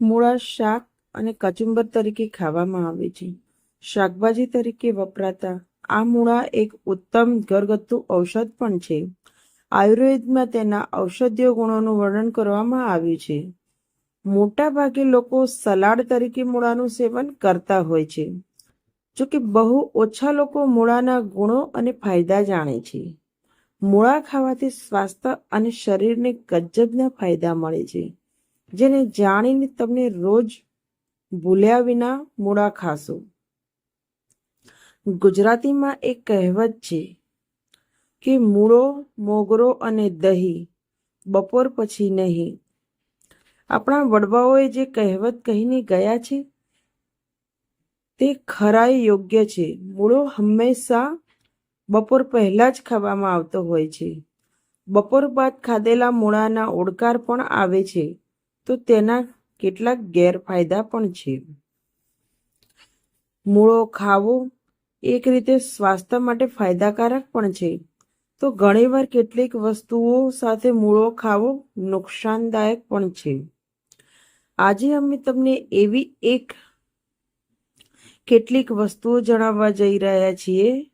મૂળા શાક અને કચુંબર તરીકે ખાવામાં આવે છે. શાકભાજી તરીકે વપરાતા આ મૂળા એક ઉત્તમ ઘરગથ્થુ ઔષધ પણ છે. આયુર્વેદમાં તેના ઔષધીય ગુણોનું વર્ણન કરવામાં આવ્યું છે. મોટાભાગે લોકો સલાડ તરીકે મૂળાનું સેવન કરતા હોય છે જો કે બહુ ઓછા લોકો મૂળાના ગુણો અને ફાયદા જાણે છે. મૂળા ખાવાથી સ્વાસ્થ્ય અને શરીરને ગજબના ફાયદા મળે છે. જેને જાણીને તમને રોજ ભૂલ્યા વિના મૂળા ખાશો. ગુજરાતીમાં એક કહેવત છે કે મૂળો, મોગરો અને દહીં બપોર પછી નહીં. આપણા વડવાઓએ જે કહેવત કહીને ગયા છે તે ખરાય યોગ્ય છે. મૂળો હંમેશા બપોર પહેલાં જ ખાવામાં આવતો હોય છે. બપોર બાદ ખાધેલા મૂળાના ઓડકાર પણ આવે છે. તો તેના કેટલાક ગેરફાયદા પણ છે. મૂળો ખાવો એક રીતે સ્વાસ્થ્ય માટે ફાયદાકારક પણ છે. તો ઘણીવાર કેટલીક વસ્તુઓ સાથે મૂળો ખાવો નુકસાનદાયક પણ છે. આજે અમે તમને એવી એક કેટલીક વસ્તુઓ જણાવવા જઈ રહ્યા છીએ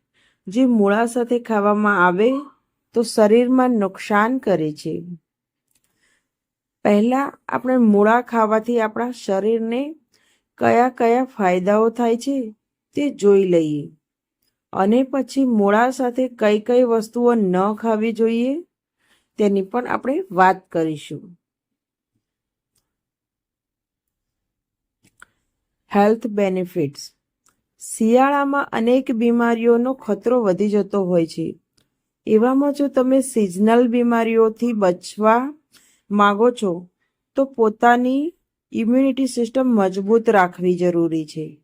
જે મૂળા સાથે ખાવામાં આવે તો શરીરમાં નુકસાન કરે છે. પહેલા આપણે મૂળા ખાવાથી આપણા શરીરને કયા કયા ફાયદાઓ થાય છે તે જોઈ લઈએ. અને પછી મૂળા સાથે કઈ કઈ વસ્તુઓ ન ખાવી જોઈએ તેની પણ આપણે વાત કરીશું. Health benefits. શિયાળામાં અનેક બીમારીઓનો ખતરો વધી જતો હોય છે. એવામાં જો તમે સિઝનલ બીમારીઓથી બચવા માગો છો, તો પોતાની ઇમ્યુનિટી સિસ્ટમ મજબૂત રાખવી જરૂરી છે.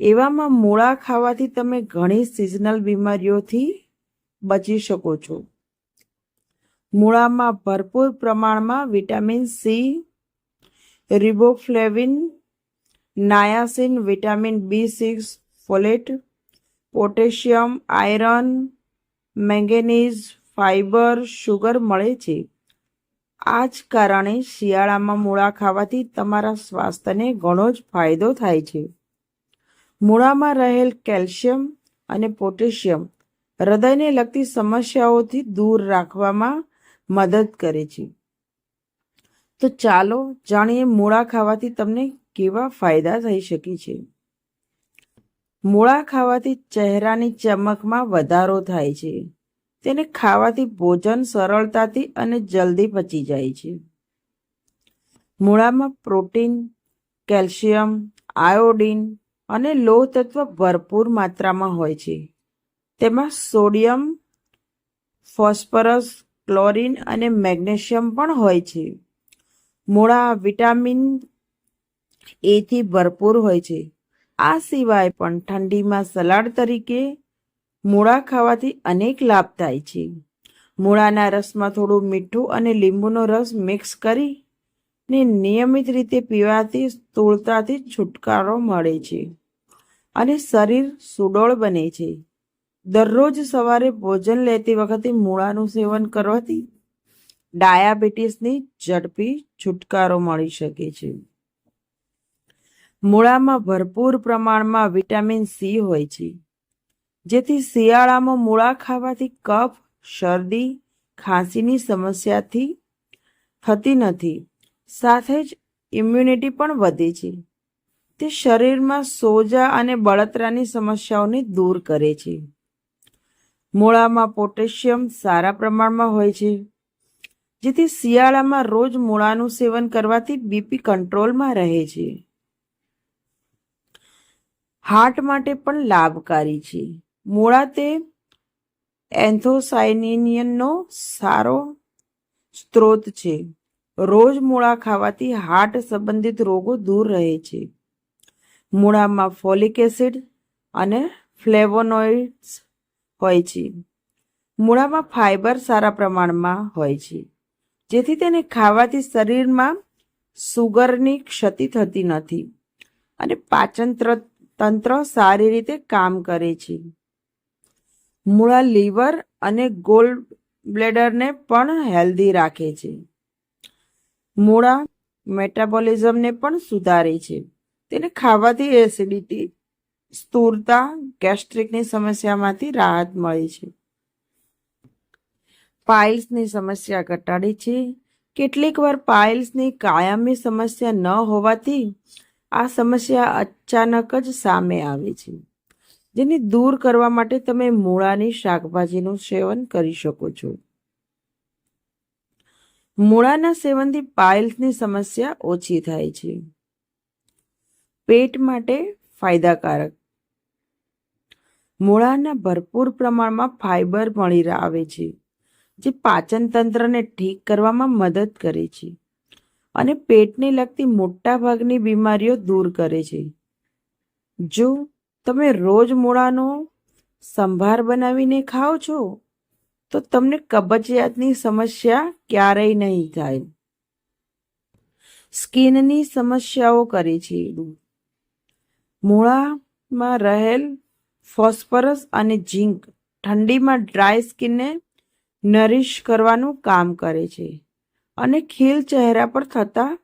એવામાં મૂળા ખાવાથી તમે ઘણી સિઝનલ બીમારીઓથી બચી શકો છો. મૂળામાં ભરપૂર પ્રમાણમાં vitamin C riboflavin niacin vitamin B six folate potassium iron manganese fibre sugar મળે છે. આ જ કારણે શિયાળામાં મૂળા ખાવાથી તમારા સ્વાસ્થ્યને ઘણો જ ફાયદો થાય છે. મૂળામાં રહેલ કેલ્શિયમ અને પોટેશિયમ હૃદયને લગતી સમસ્યાઓથી દૂર રાખવામાં મદદ કરે છે. તો ચાલો જાણીએ મૂળા ખાવાથી તમને કેવા ફાયદા થઈ શકે છે. મૂળા ખાવાથી ચહેરાની ચમકમાં વધારો થાય છે. તેને ખાવાથી ભોજન સરળતાથી અને જલ્દી પચી જાય છે. મૂળામાં પ્રોટીન, કેલ્શિયમ, આયોડીન અને લોહ તત્વ ભરપૂર માત્રામાં હોય છે. તેમાં સોડિયમ, ફોસ્ફરસ, ક્લોરીન અને મેગ્નેશિયમ પણ હોય છે. મૂળા વિટામિન એથી ભરપૂર હોય છે. આ સિવાય પણ ઠંડીમાં સલાડ તરીકે મૂળા ખાવાથી અનેક લાભ થાય છે. મૂળાના રસમાં થોડું મીઠું અને લીંબુનો રસ મિક્સ કરી ને નિયમિત રીતે પીવાથી સ્થૂળતાથી છુટકારો મળે છે અને શરીર સુડોળ બને છે. દરરોજ સવારે ભોજન લેતી વખતે મૂળાનું સેવન કરવાથી ડાયાબિટીસની ઝડપી છુટકારો મળી શકે છે. મૂળામાં ભરપૂર પ્રમાણમાં વિટામિન સી હોય છે. જેથી શિયાળામાં મૂળા ખાવાથી કફ, શરદી, ખાંસીની સમસ્યાથી થતી નથી. સાથે જ ઇમ્યુનિટી પણ વધે છે. તે શરીરમાં સોજા અને બળતરાની સમસ્યાઓને દૂર કરે છે. મૂળામાં પોટેશિયમ સારા પ્રમાણમાં હોય છે, જેથી શિયાળામાં રોજ મૂળાનું સેવન કરવાથી બીપી કંટ્રોલમાં રહે છે. હાર્ટ માટે પણ લાભકારી છે. મૂળા તે એન્થોસાયનિયનનો સારો સ્ત્રોત છે. રોજ મૂળા ખાવાથી હાર્ટ સંબંધિત રોગો દૂર રહે છે. મૂળામાં ફોલિક એસિડ અને ફ્લેવોનોઇડ્સ હોય છે. મૂળામાં ફાઇબર સારા પ્રમાણમાં હોય છે. જેથી તેને ખાવાથી શરીરમાં સુગરની ક્ષતિ થતી નથી અને પાચન તંત્ર સારી રીતે કામ કરે છે. મૂળા લીવર અને ગોલ્ડ બ્લેડરને પણ હેલ્ધી રાખે છે. મૂળા મેટાબોલિઝમને પણ સુધારે છે. તેને ખાવાથી એસિડિટી, સ્થૂળતા, ગેસ્ટ્રિકની સમસ્યામાંથી રાહત મળે છે. પાઇલ્સની સમસ્યા ઘટાડે છે. કેટલીક વાર પાઇલ્સની કાયમી સમસ્યા ન હોવાથી આ સમસ્યા અચાનક જ સામે આવે છે. જેને દૂર કરવા માટે તમે મૂળાની શાકભાજીનું સેવન કરી શકો છો. મૂળાના સેવનથી પાઇલ્સની સમસ્યા ઓછી થાય છે. પેટ માટે ફાયદાકારક. મૂળાના ભરપૂર પ્રમાણમાં ફાઇબર મળી આવે છે, જે પાચન તંત્રને ઠીક કરવામાં મદદ કરે છે અને પેટને લગતી મોટાભાગની બીમારીઓ દૂર કરે છે. જો તમે રોજ મૂળાનો સંભાર બનાવીને ખાઓ છો, તો તમને કબજિયાતની સમસ્યા ક્યારેય નહીં થાય. સ્કિનની સમસ્યાઓ કરે છે. મૂળામાં રહેલ ફોસ્ફરસ અને ઝીંક ઠંડીમાં ડ્રાય સ્કિનને નરીશ કરવાનું કામ કરે છે અને ખીલ ચહેરા પર થતા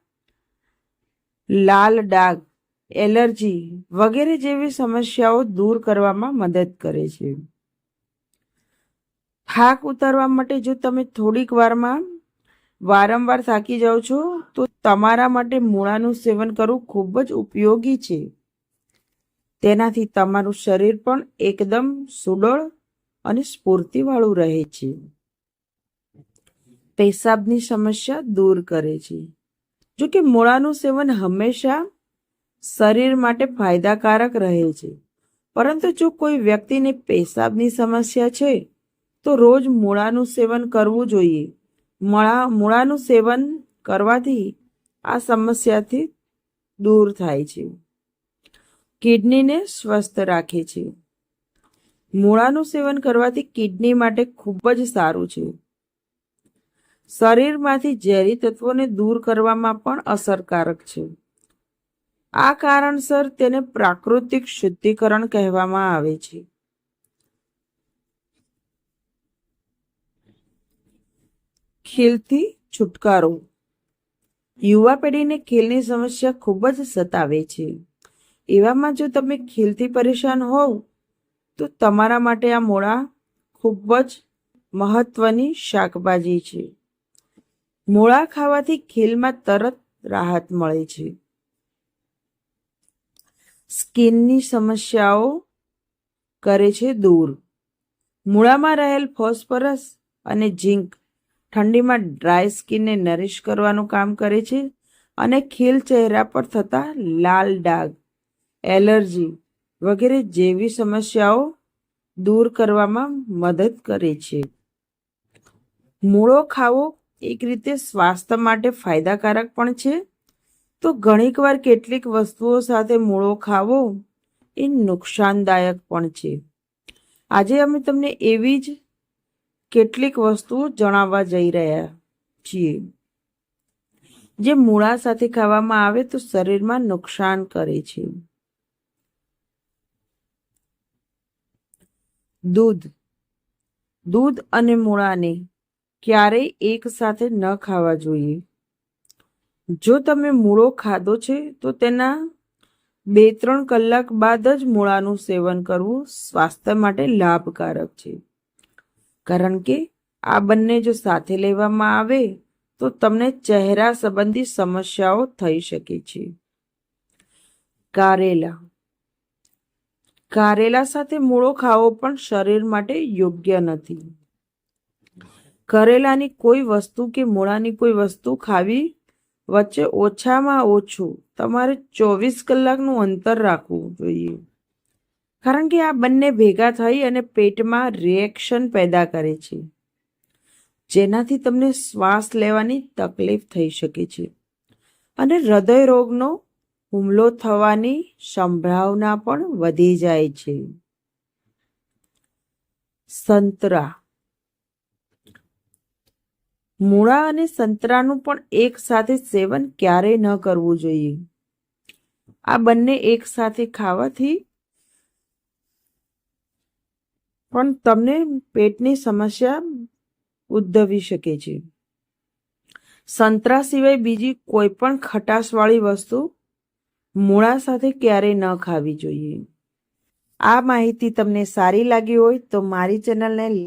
લાલ ડાઘ એલર્જી વગેરે જેવી સમસ્યાઓ દૂર કરવામાં મદદ કરે છે. થાક ઉતારવા માટે જો તમે થોડીક વારમાં વારંવાર થાકી જાઓ છો, તો તમારા માટે મૂળાનું સેવન કરવું ખૂબ જ ઉપયોગી છે. તેનાથી તમારું શરીર પણ એકદમ સુડળ અને સ્ફૂર્તિવાળું રહે છે. પેશાબની સમસ્યા દૂર કરે છે. જો કે મૂળાનું સેવન હંમેશા શરીર માટે ફાયદાકારક રહે છે. પરંતુ જો કોઈ વ્યક્તિને પેશાબની સમસ્યા છે, તો રોજ મૂળાનું સેવન કરવું જોઈએ. મળા, મૂળાનું સેવન કરવાથી આ સમસ્યાથી દૂર થાય છે. કિડનીને સ્વસ્થ રાખે છે. મૂળાનું સેવન કરવાથી કિડની માટે ખૂબ જ સારું છે. શરીરમાંથી ઝેરી તત્વોને દૂર કરવામાં પણ અસરકારક છે. આ કારણસર તેને પ્રાકૃતિક શુદ્ધિકરણ કહેવામાં આવે છે. ખીલથી છુટકારો. યુવા પેઢીને ખીલની સમસ્યા ખૂબ જ સતાવે છે. એવામાં જો તમે ખીલથી પરેશાન હોવ, તો તમારા માટે આ મોળા ખૂબ જ મહત્વની શાકભાજી છે. મૂળા ખાવાથી ખીલમાં તરત રાહત મળે છે. સ્કિનની સમસ્યાઓ કરે છે દૂર. મૂળામાં રહેલ ફોસ્ફરસ અને ઝીંક ઠંડીમાં ડ્રાય સ્કિનને નરીશ કરવાનું કામ કરે છે અને ખીલ ચહેરા પર થતા લાલ ડાઘ, એલર્જી વગેરે જેવી સમસ્યાઓ દૂર કરવામાં મદદ કરે છે. મૂળો ખાવો એક રીતે સ્વાસ્થ્ય માટે ફાયદાકારક પણ છે તો ઘણીક વાર કેટલીક વસ્તુઓ સાથે મૂળો ખાવો એ નુકસાનદાયક પણ છે. આજે અમે તમને એવી જ કેટલીક વસ્તુઓ જણાવવા જઈ રહ્યા છીએ. જે મૂળા સાથે ખાવામાં આવે તો શરીરમાં નુકસાન કરે છે. દૂધ. દૂધ અને મૂળાને ક્યારેય એક સાથે ન ખાવા જોઈએ. જો તમે મૂળો ખાધો છે, તો તેના બે ત્રણ કલાક બાદ જ મૂળાનું સેવન કરવું સ્વાસ્થ્ય માટે લાભકારક છે. કારણ કે આ બંને જો સાથે લેવામાં આવે, તો તમને ચહેરા સંબંધી સમસ્યાઓ થઈ શકે છે. કારેલા. કારેલા સાથે મૂળો ખાવો પણ શરીર માટે યોગ્ય નથી. કરેલાની કોઈ વસ્તુ કે મૂળાની કોઈ વસ્તુ ખાવી વચ્ચે ઓછામાં ઓછું તમારે ચોવીસ કલાકનું અંતર રાખવું જોઈએ. કારણ કે આ બંને ભેગા થઈ અને પેટમાં રિએક્શન પેદા કરે છે, જેનાથી તમને શ્વાસ લેવાની તકલીફ થઈ શકે છે અને હૃદય રોગનો હુમલો થવાની સંભાવના પણ વધી જાય છે. સંતરા મૂળા અને સંતરાનું પણ એક સાથે સેવન ક્યારેય ન કરવું જોઈએ. આ બંને એક સાથે ખાવાથી પણ તમને પેટની સમસ્યા ઉદ્ભવી શકે છે. સંતરા સિવાય બીજી કોઈ પણ ખટાશવાળી વસ્તુ મૂળા સાથે ક્યારેય ન ખાવી જોઈએ. આ માહિતી તમને સારી લાગી હોય તો મારી ચેનલને